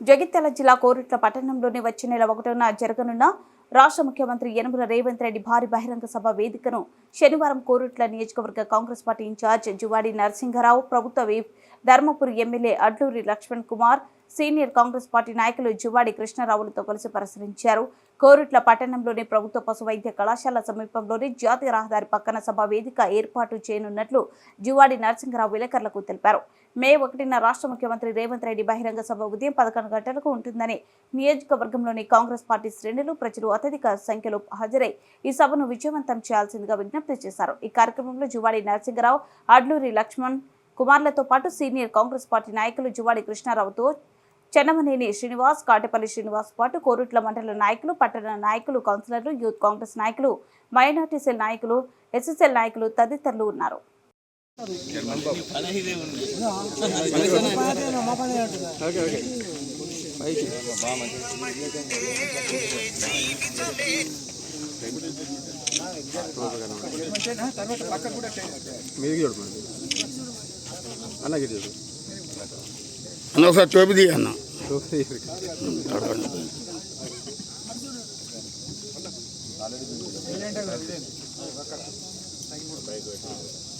జగిత్యాల జిల్లా కోరుట్ల పట్టణంలోని వచ్చే నెల ఒకటిన జరగనున్న రాష్ట్ర ముఖ్యమంత్రి యనమల రేవంత్ రెడ్డి భారీ బహిరంగ సభ వేదికను శనివారం కోరుట్ల నియోజకవర్గ Congress party incharge Juvadi Narasimharao ప్రభుత్వ whip Dharmapuri MLA Adluri Laxman Kumar senior Congress party నాయకులు జువాడి కృష్ణారావులతో కలిసి పరిశీలించారు కోరుట్ల పట్టణంలోని ప్రభుత్వ పశు వైద్య కళాశాల సమీపంలోని జాతీయ రహదారి పక్కన సభ వేదిక ఏర్పాటు చేయనున్నట్లు జువాడి నరసింహరావు విలేకరులకు తెలిపారు. మే ఒకటిన రాష్ట్ర ముఖ్యమంత్రి రేవంత్ రెడ్డి బహిరంగ సభ ఉదయం పదకొండు గంటలకు ఉంటుందని నియోజకవర్గంలోని కాంగ్రెస్ పార్టీ శ్రేణులు ప్రజలు అత్యధిక సంఖ్యలో హాజరై ఈ సభను విజయవంతం చేయాల్సిందిగా విజ్ఞప్తి చేశారు. ఈ కార్యక్రమంలో జువాడి నరసింహరావు అడ్లూరి లక్ష్మణ్ కుమార్లతో పాటు సీనియర్ కాంగ్రెస్ పార్టీ నాయకులు జువాడి కృష్ణారావుతో చెన్నమనేని శ్రీనివాస్ కాటపల్లి శ్రీనివాస్ పాటు కోరుట్ల మండల నాయకులు పట్టణ నాయకులు కౌన్సిలర్లు యూత్ కాంగ్రెస్ నాయకులు మైనార్టీ సెల్ నాయకులు ఎస్ఎస్ఎల్ నాయకులు తదితరులు ఉన్నారు. మరి. అన్న గిరి చూడు అన్న ఒకసారి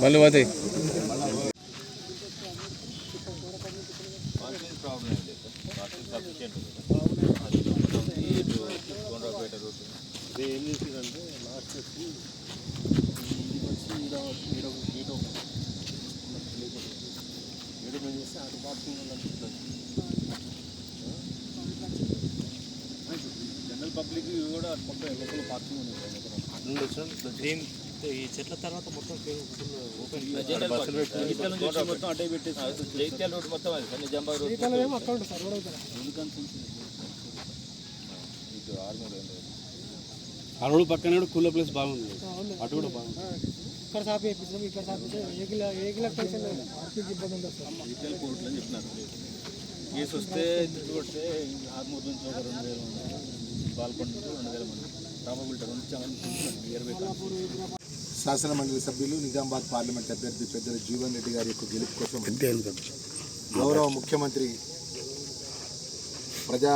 మళ్ళీ పోతాయి ప్రాబ్లం చేసిందంటే లాస్ట్ వచ్చి ఇది వచ్చి ఈడ ఈడ ఒక గేట్ ఓపెన్ గేట్ ఓపెన్ చేస్తే అటు పార్కింగ్ జనరల్ పబ్లిక్ కూడా అటు పక్క లోపల పార్కింగ్ ఉంది ఈ చెట్ల తర్వాత మొత్తం ఓపెన్ మొత్తం అడ్డే పెట్టేసి జైత్యాల రోడ్ మొత్తం అది కానీ జంబాగ్ రోడ్ అరుడు పక్కన కూడా కూల ప్లేస్ బాగుంది. అటు కూడా బాగుంది. ఇక్కడ సాపి ఇక్కడ ఇబ్బంది ఉండదు రీటైల్ కోర్టులు అని చెప్పినారు. కేసు వస్తే కొడితే ఆర్మూర్ నుంచి ఒక రెండు వేల పాల్గొంటూ రెండు ఇరవై శాసన మండలి సభ్యులు నిజామాబాద్ పార్లమెంట్ అభ్యర్థి పెద్దల జీవన్ రెడ్డి గారి యొక్క గెలుపు కోసం గౌరవ ముఖ్యమంత్రి ప్రజా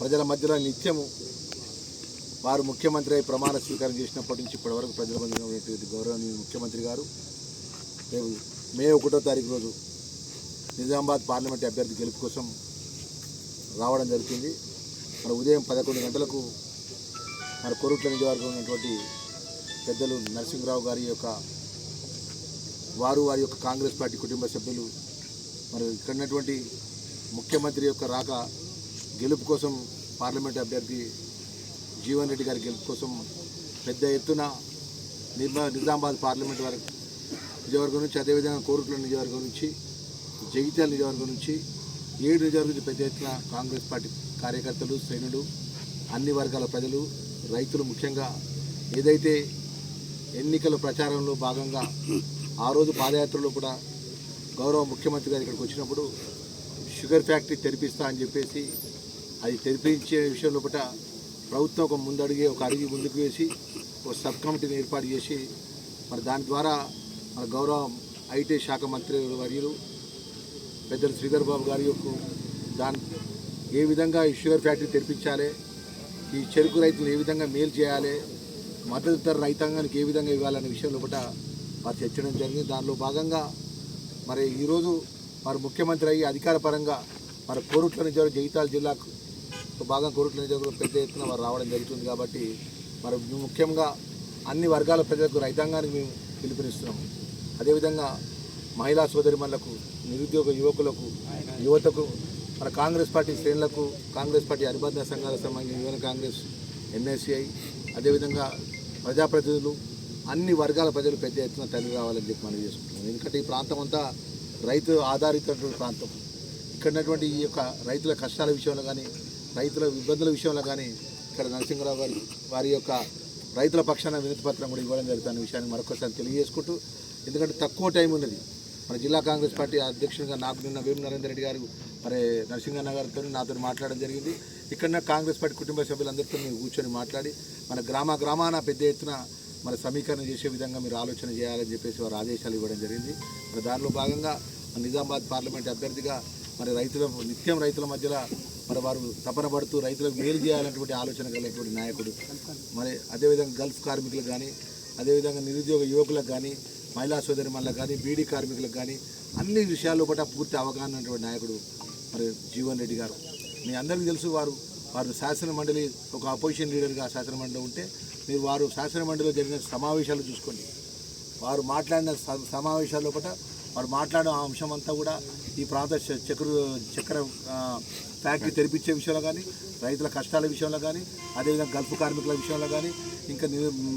ప్రజల మధ్యలో నిత్యము వారు ముఖ్యమంత్రి అయి ప్రమాణ స్వీకారం చేసినప్పటి నుంచి ఇప్పటి వరకు ప్రజల మధ్యలో ఉన్నటువంటి గౌరవనీయ ముఖ్యమంత్రి గారు రేపు మే ఒకటో తారీఖు రోజు నిజామాబాద్ పార్లమెంట్ అభ్యర్థి గెలుపు కోసం రావడం జరుగుతుంది. మరి ఉదయం పదకొండు గంటలకు మరి కొరుట్ల నియోజకవర్గం ఉన్నటువంటి పెద్దలు నరసింహరావు గారి యొక్క వారు వారి యొక్క కాంగ్రెస్ పార్టీ కుటుంబ సభ్యులు మరి ఇక్కడ ఉన్నటువంటి ముఖ్యమంత్రి యొక్క రాక గెలుపు కోసం పార్లమెంట్ అభ్యర్థి జీవన్ రెడ్డి గారి గెలుపు కోసం పెద్ద ఎత్తున నిర్మా నిజామాబాద్ పార్లమెంట్ వరకు నియోజకవర్గం నుంచి అదేవిధంగా కోరుట్ల నియోజకవర్గం నుంచి జగిత్యాల నియోజకవర్గం నుంచి ఏడు నియోజకవర్గం నుంచి పెద్ద ఎత్తున కాంగ్రెస్ పార్టీ కార్యకర్తలు శ్రేణులు అన్ని వర్గాల ప్రజలు రైతులు ముఖ్యంగా ఏదైతే ఎన్నికల ప్రచారంలో భాగంగా ఆ రోజు పాదయాత్రలో కూడా గౌరవ ముఖ్యమంత్రి గారు ఇక్కడికి వచ్చినప్పుడు షుగర్ ఫ్యాక్టరీ తెరిపిస్తా అని చెప్పేసి అది తెరిపించే విషయంలో పట ప్రభుత్వం ఒక ముందడిగే ఒక అడిగి ముందుకు వేసి ఒక సబ్ కమిటీని ఏర్పాటు చేసి మరి దాని ద్వారా మన గౌరవ ఐటీ శాఖ మంత్రి వర్యులు పెద్దలు శ్రీధర్ బాబు గారి యొక్క దాని ఏ విధంగా ఈ షుగర్ ఫ్యాక్టరీ తెరిపించాలి? ఈ చెరుకు రైతులు ఏ విధంగా మేలు చేయాలి? మద్దతు ధర రైతాంగానికి ఏ విధంగా ఇవ్వాలనే విషయంలో కూడా వారు చర్చడం జరిగింది. దానిలో భాగంగా మరి ఈరోజు మరి ముఖ్యమంత్రి అయ్యి అధికారపరంగా మరి కోరుట్ల నియోజకవర్గం జగితాల జిల్లాకు భాగం కోరుట్ల నియోజకవర్గంలో పెద్ద ఎత్తున వారు రావడం జరుగుతుంది కాబట్టి మరి ముఖ్యంగా అన్ని వర్గాల ప్రజలకు రైతాంగానికి మేము పిలుపునిస్తున్నాము అదేవిధంగా మహిళా సోదరిమణులకు నిరుద్యోగ యువకులకు యువతకు మన కాంగ్రెస్ పార్టీ శ్రేణులకు కాంగ్రెస్ పార్టీ అనుబంధ సంఘాలకు సంబంధించిన యువన కాంగ్రెస్ ఎన్ఎస్సిఐ అదేవిధంగా ప్రజాప్రతినిధులు అన్ని వర్గాల ప్రజలు పెద్ద ఎత్తున తల్లి రావాలని చెప్పి మనం చేసుకుంటున్నాం. ఎందుకంటే ఈ ప్రాంతం అంతా రైతు ఆధారితటువంటి ప్రాంతం. ఇక్కడ ఈ యొక్క రైతుల కష్టాల విషయంలో కానీ రైతుల ఇబ్బందుల విషయంలో కానీ ఇక్కడ నరసింహరావు గారి వారి యొక్క రైతుల పక్షాన వినతి పత్రం కూడా ఇవ్వడం జరుగుతున్న విషయాన్ని మరొకసారి తెలియజేసుకుంటూ ఎందుకంటే తక్కువ టైం ఉన్నది. మరి జిల్లా కాంగ్రెస్ పార్టీ అధ్యక్షుడిగా నాకు నిన్న వేము నరేందర్ రెడ్డి గారు మరి నరసింహన్న గారితో నాతో మాట్లాడడం జరిగింది. ఇక్కడ కాంగ్రెస్ పార్టీ కుటుంబ సభ్యులందరితో మీరు కూర్చొని మాట్లాడి మన గ్రామ గ్రామాన పెద్ద ఎత్తున మరి సమీకరణ చేసే విధంగా మీరు ఆలోచన చేయాలని చెప్పేసి వారు ఆదేశాలు ఇవ్వడం జరిగింది. మరి దానిలో భాగంగా నిజామాబాద్ పార్లమెంట్ అభ్యర్థిగా మరి రైతుల నిత్యం రైతుల మధ్యలో మరి వారు తపన పడుతూ రైతులకు మేలు చేయాలన్నటువంటి ఆలోచన కలిగినటువంటి నాయకుడు. మరి అదేవిధంగా గల్ఫ్ కార్మికులకు కానీ అదేవిధంగా నిరుద్యోగ యువకులకు కానీ మహిళా సోదరిమణులకు కానీ బీడీ కార్మికులకు కానీ అన్ని విషయాల్లో కూడా పూర్తి అవగాహన ఉన్నటువంటి నాయకుడు మరి జీవన్ రెడ్డి గారు. మీ అందరికీ తెలుసు వారు వారు శాసన మండలి ఒక అపోజిషన్ లీడర్గా శాసన మండలి ఉంటే మీరు వారు శాసన మండలిలో జరిగిన సమావేశాలు చూసుకోండి. వారు మాట్లాడిన స- కూడా వారు మాట్లాడిన అంశం అంతా కూడా ఈ ప్రాంత చక్ర చక్ర ఫ్యాక్టరీ తెరిపించే విషయంలో కానీ రైతుల కష్టాల విషయంలో కానీ అదేవిధంగా గల్ఫ్ కార్మికుల విషయంలో కానీ ఇంకా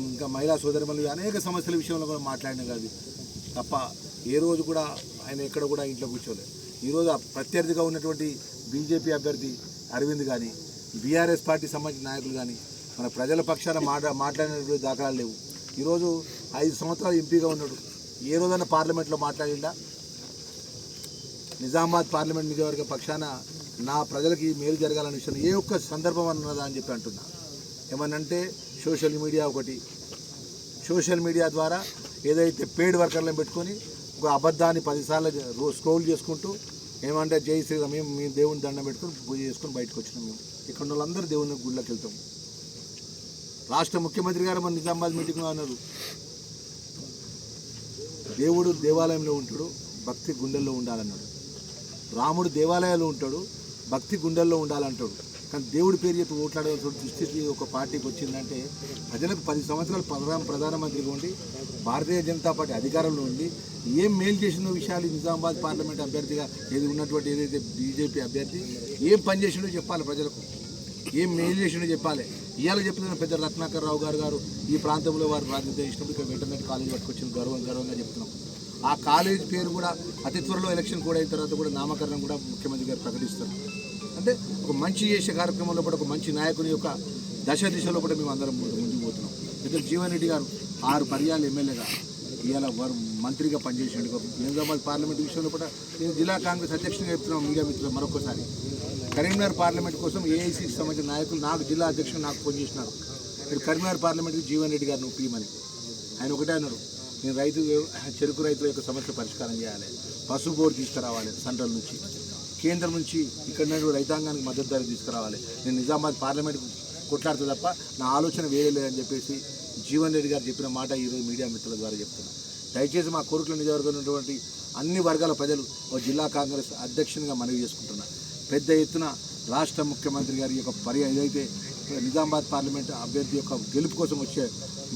ఇంకా మహిళా సోదరిమణులు అనేక సమస్యల విషయంలో కూడా మాట్లాడిన కాదు. తప్ప ఏ రోజు కూడా ఆయన ఎక్కడ కూడా ఇంట్లో కూర్చోలేదు ఈరోజు ప్రత్యర్థిగా ఉన్నటువంటి బీజేపీ అభ్యర్థి అరవింద్ కానీ బీఆర్ఎస్ పార్టీ సంబంధించిన నాయకులు కానీ మన ప్రజల పక్షాన మాట మాట్లాడినటువంటి దాఖలాలు లేవు. ఈరోజు ఐదు సంవత్సరాలు ఎంపీగా ఉన్నాడు. ఏ రోజైనా పార్లమెంట్లో మాట్లాడిండా? నిజామాబాద్ పార్లమెంట్ నియోజకవర్గ పక్షాన నా ప్రజలకి మేలు జరగాలనే విషయం ఏ ఒక్క సందర్భం అన్నదా అని చెప్పి అంటున్నా. ఏమనంటే సోషల్ మీడియా ఒకటి. సోషల్ మీడియా ద్వారా ఏదైతే పెయిడ్ వర్కర్లను పెట్టుకొని ఒక అబద్ధాన్ని పదిసార్లు రో స్క్రోల్ చేసుకుంటూ ఏమంటే జై శ్రీరామ్ మేము మేము దేవుని దండం పెట్టుకొని పూజ చేసుకొని బయటకు వచ్చినాం మేము. ఇక్కడ వాళ్ళందరూ దేవుని గుళ్ళకి వెళ్తాం. రాష్ట్ర ముఖ్యమంత్రి గారు మన నిజామాబాద్ మీటింగ్లో అన్నారు. దేవుడు దేవాలయంలో ఉంటాడు భక్తి గుండెల్లో ఉండాలన్నాడు. రాముడు దేవాలయాల్లో ఉంటాడు భక్తి గుండెల్లో ఉండాలంటాడు. కానీ దేవుడి పేరు చెప్పి ఓట్లాడేటువంటి దుస్థితి ఒక పార్టీకి వచ్చిందంటే ప్రజలకు పది సంవత్సరాలు ప్రధాన ప్రధానమంత్రిగా ఉండి భారతీయ జనతా పార్టీ అధికారంలో ఉండి ఏం మేలు చేసిన విషయాలు నిజామాబాద్ పార్లమెంట్ అభ్యర్థిగా ఏది ఉన్నటువంటి ఏదైతే బీజేపీ అభ్యర్థి ఏం పని చేసిండో చెప్పాలి ప్రజలకు. ఏం మేలు చేసిండో చెప్పాలి. ఇవాళ చెప్తున్నాను పెద్ద రత్నాకర్ రావు గారు గారు ఈ ప్రాంతంలో వారు ప్రాతినిధ్యం చేసినప్పుడు ఇక్కడ వెటర్నరీ కాలేజీ పట్టుకొచ్చిన గర్వం గర్వంగా చెప్తున్నాం. ఆ కాలేజ్ పేరు కూడా అతి త్వరలో ఎలక్షన్ కూడా అయిన తర్వాత కూడా నామకరణం కూడా ముఖ్యమంత్రి గారు ప్రకటిస్తారు. అంటే ఒక మంచి చేసే కార్యక్రమంలో కూడా ఒక మంచి నాయకుని యొక్క దశ దిశలో కూడా మేము అందరం ముందుకు పోతున్నాం. అయితే జీవన్ రెడ్డి గారు ఆరు పర్యాలు ఎమ్మెల్యేగా ఇవాళ వారు మంత్రిగా పనిచేసిండు. నిజామాబాద్ పార్లమెంట్ విషయంలో కూడా నేను జిల్లా కాంగ్రెస్ అధ్యక్షునిగా చెప్తున్నాం మీడియా మిత్రులు మరొకసారి కరీంనగర్ పార్లమెంట్ కోసం ఏఐసీకి సంబంధించిన నాయకులు నాకు జిల్లా అధ్యక్షుడు నాకు ఫోన్ చేసినారు. ఇక్కడ కరీంనగర్ పార్లమెంట్కి జీవన్ రెడ్డి గారిని ఒప్పియమని. ఆయన ఒకటే అన్నారు. నేను రైతు చెరుకు రైతుల యొక్క సమస్య పరిష్కారం చేయాలి. పశు బోర్డు తీసుకురావాలి సెంట్రల్ నుంచి. కేంద్రం నుంచి ఇక్కడ ఉన్నటువంటి రైతాంగానికి మద్దతు ధర తీసుకురావాలి. నేను నిజామాబాద్ పార్లమెంట్ కొట్లాడుతూ తప్ప నా ఆలోచన వేరే లేదని చెప్పేసి జీవన్ రెడ్డి గారు చెప్పిన మాట ఈరోజు మీడియా మిత్రుల ద్వారా చెప్తున్నాను దయచేసి మా కోరుకుల నియోజకవర్గంలో ఉన్నటువంటి అన్ని వర్గాల ప్రజలు ఓ జిల్లా కాంగ్రెస్ అధ్యక్షునిగా మనవి చేసుకుంటున్నా. పెద్ద ఎత్తున రాష్ట్ర ముఖ్యమంత్రి గారి యొక్క పర్య ఏదైతే నిజామాబాద్ పార్లమెంట్ అభ్యర్థి యొక్క గెలుపు కోసం వచ్చే